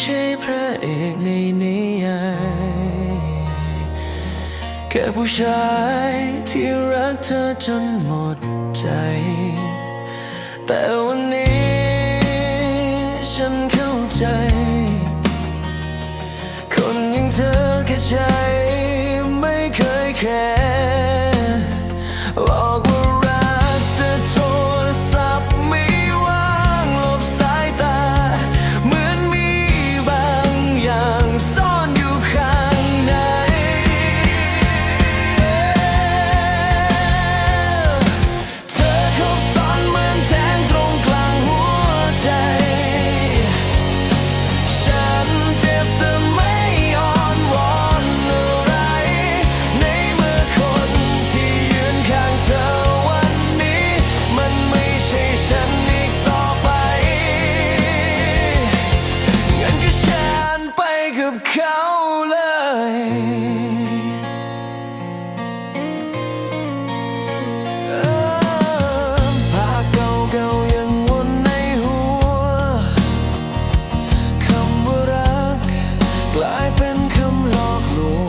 ใช่พระเอกในนิยายแค่ผู้ชายที่รักเธอจนหมดใจ แต่วันนี้ฉันเข้าใจ คนอย่างเธอแค่ใช้ No.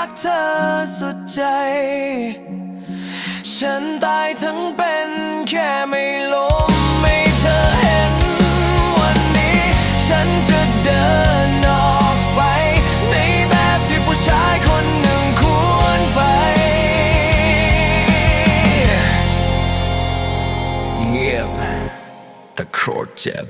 รักเธอสุดใจ ฉันตายทั้งเป็นแค่ไม่ล้มไม่เธอเห็น วันนี้ ฉันจะเดินออกไป ในแบบที่ผู้ชายคนหนึ่งควรไป เงียบแต่โคตรเจ็บ